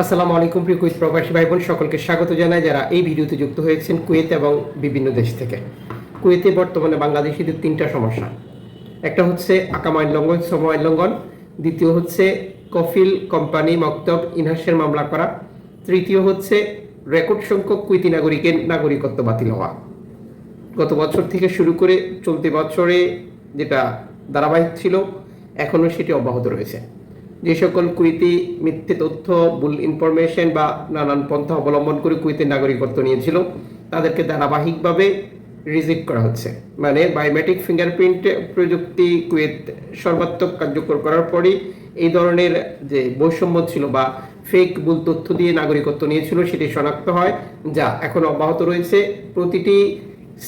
আসসালামু আলাইকুম প্রিয় কুয়েত প্রবাসী ভাই বোন সকলকে স্বাগত জানাই যারা এই ভিডিওতে যুক্ত হয়েছেন কুয়েত এবং বিভিন্ন দেশ থেকে। কুয়েতে বর্তমানে বাংলাদেশিদের তিনটা সমস্যা। একটা হচ্ছে আকাম লঙ্ঘন আইন লঙ্ঘন। দ্বিতীয় হচ্ছে কফিল কোম্পানি মক্তব ইনহাসের মামলা করা। তৃতীয় হচ্ছে রেকর্ড সংখ্যক কুয়েতি নাগরিকের নাগরিকত্ব বাতিল হওয়া। গত বছর থেকে শুরু করে চলতি বছরে যেটা ধারাবাহিক ছিল এখনও সেটি অব্যাহত রয়েছে। যে সকল কুইতি মিথ্যে তথ্য, ভুল ইনফরমেশন বা নানান পন্থা অবলম্বন করে কুইতের নাগরিকত্ব নিয়েছিল, তাদেরকে ধারাবাহিকভাবে রিজেক্ট করা হচ্ছে। মানে বায়োমেট্রিক ফিঙ্গারপ্রিন্ট প্রযুক্তি কুয়েত সর্বাত্মক কার্যকর করার পরই এই ধরনের যে বৈষম্য ছিল বা ফেক ভুল তথ্য দিয়ে নাগরিকত্ব নিয়েছিল, সেটি শনাক্ত হয়, যা এখন অব্যাহত রয়েছে প্রতিটি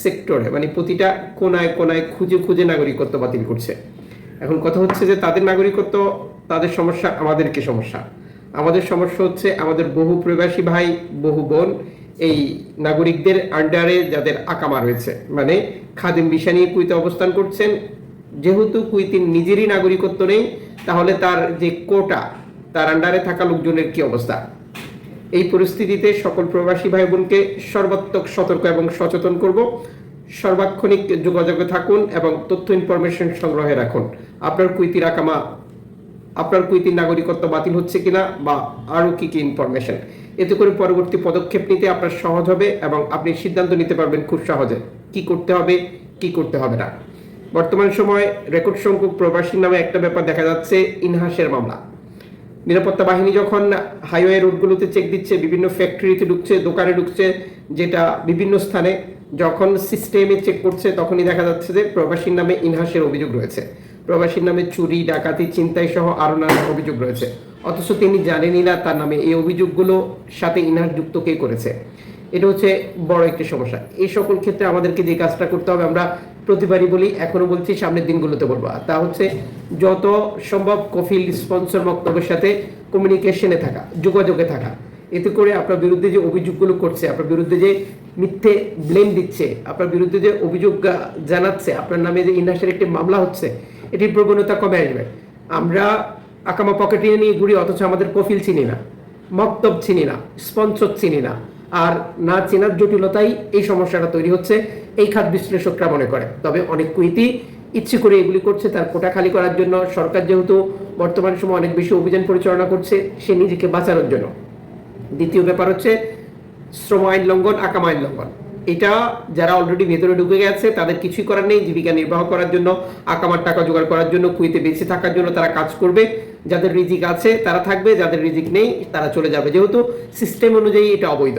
সেক্টরে মানে প্রতিটা কোনায় কোনায় খুঁজে খুঁজে নাগরিকত্ব বাতিল করছে। এখন কথা হচ্ছে যে তাদের নাগরিকত্ব, তাদের সমস্যা আমাদেরকে সমস্যা। আমাদের সমস্যা হচ্ছে আমাদের বহু প্রবাসী ভাই, বহু বোন এই নাগরিকদের আন্ডারে যাদের আকামা রয়েছে। মানে খাদিম বিষা নিয়ে কুইতে অবস্থান করছেন। যেহেতু কুইতির নিজেরই নাগরিকত্ব নেই, তাহলে তার যে কোটা তার আন্ডারে থাকা লোকজনের কি অবস্থা? এই পরিস্থিতিতে সকল প্রবাসী ভাই বোনকে সর্বাত্মক সতর্ক এবং সচেতন করব। সর্বাক্ষণিক যোগাযোগে থাকুন এবং তথ্য ইনফরমেশন সংগ্রহে রাখুন। আপনার কুইতির আকামা, আপনার কুইতির নাগরিকত্ব বাতিল হচ্ছে কিনা বা আরও কি কি ইনফরমেশন? এতে করে পরবর্তী পদক্ষেপ নিতে আপনার সহজ হবে এবং আপনি সিদ্ধান্ত নিতে পারবেন খুব সহজে। কি করতে হবে, কি করতে হবে না। বর্তমান সময় রেকর্ড সংখ্যক প্রবাসীর নামে একটা ব্যাপার দেখা যাচ্ছে, ইনহাসের মামলা। নিরাপত্তা বাহিনী যখন হাইওয়ে রোডগুলোতে চেক দিচ্ছে, বিভিন্ন ফ্যাক্টরিতে ঢুকছে, দোকানে ঢুকছে, যেটা বিভিন্ন স্থানে যখন সিস্টেমে চেক করছে, তখনই দেখা যাচ্ছে যে প্রবাসীর নামে ইনহাসের অভিযোগ রয়েছে। প্রবাসীর নামে চুরি, ডাকাতি চিন্তাই সহ আরও নানা অভিযোগ রয়েছে। অথচ তিনি জানেনই না তার নামে এই অভিযোগগুলো সাথে ইনহাস যুক্ত কে করেছে। এটা হচ্ছে বড় একটি সমস্যা। এই সকল ক্ষেত্রে আমাদেরকে যে কাজটা করতে হবে, আমরা প্রতিবারই বলি, এখনও বলছি, সামনের দিনগুলোতে বলব। তা হচ্ছে, যত সম্ভব কফিল স্পন্সর বক্তব্যের সাথে কমিউনিকেশনে থাকা, যোগাযোগে থাকা। এতে করে আপনার বিরুদ্ধে যে অভিযোগগুলো করছে, আপনার বিরুদ্ধে যে মিথ্যে ব্লেম দিচ্ছে, আপনার বিরুদ্ধে যে অভিযোগ জানাচ্ছে, আপনার নামে যে ইনহাসের একটি মামলা হচ্ছে, এটির প্রবণতা কমে আসবে। আমরা আকামা পকেটে নিয়ে ঘুরি, অথচ আমাদের কফিল চিনি না, মক্তব চিনি না স্পন্সর চিনি না, আর না চেনার জটিলতাই এই সমস্যাটা তৈরি হচ্ছে, এই খাত বিশ্লেষকরা মনে করে। তবে অনেক কুইতি ইচ্ছে করে এগুলি করছে, তার কোটা খালি করার জন্য সরকার যেহেতু বর্তমান সময় অনেক বেশি অভিযান পরিচালনা করছে, সে নিজেকে বাঁচানোর জন্য। দ্বিতীয় ব্যাপার হচ্ছে শ্রম আইন লঙ্ঘন, আকাম আইন লঙ্ঘন। এটা যারা অলরেডি ভেতরে ঢুকে গেছে, তাদের কিছুই করার নেই, জীবিকা নির্বাহ করার জন্য আকামার টাকা জোগাড় করার জন্য, কুইতে বেঁচে থাকার জন্য তারা কাজ করবে। যাদের রিজিক আছে, তারা থাকবে, যাদের রিজিক নেই, তারা চলে যাবে। যেহেতু সিস্টেম অনুযায়ী এটা অবৈধ।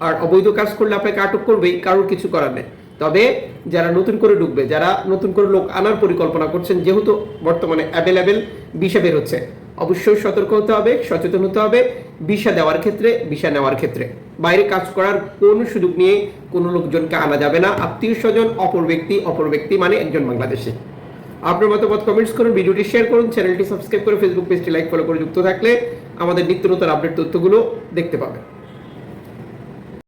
আর অবৈধ কাজ করলে আপনাকে আটক করবেই কারোর কিছু করার নেই। তবে যারা নতুন করে ঢুকবে, যারা নতুন করে লোক আনার পরিকল্পনা করছেন, যেহেতু বর্তমানে অ্যাভেলেবেল বিষা বের হচ্ছে। অবশ্যই সতর্ক হতে হবে, সচেতন হতে হবে, ভিসা দেওয়ার ক্ষেত্রে, ভিসা নেওয়ার ক্ষেত্রে। বাইরে কাজ করার কোন সুযোগ নিয়ে কোনো লোকজনকে আনা যাবে না। আত্মীয় স্বজন, অপর ব্যক্তি অপর ব্যক্তি মানে একজন বাংলাদেশি। আপনার মতামত কমেন্টস করুন, ভিডিওটি শেয়ার করুন চ্যানেলটি সাবস্ক্রাইব করে ফেসবুক পেজটি লাইক ফলো করে যুক্ত থাকলে আমাদের নিত্য নতুন আপডেট তথ্যগুলো দেখতে পাবেন।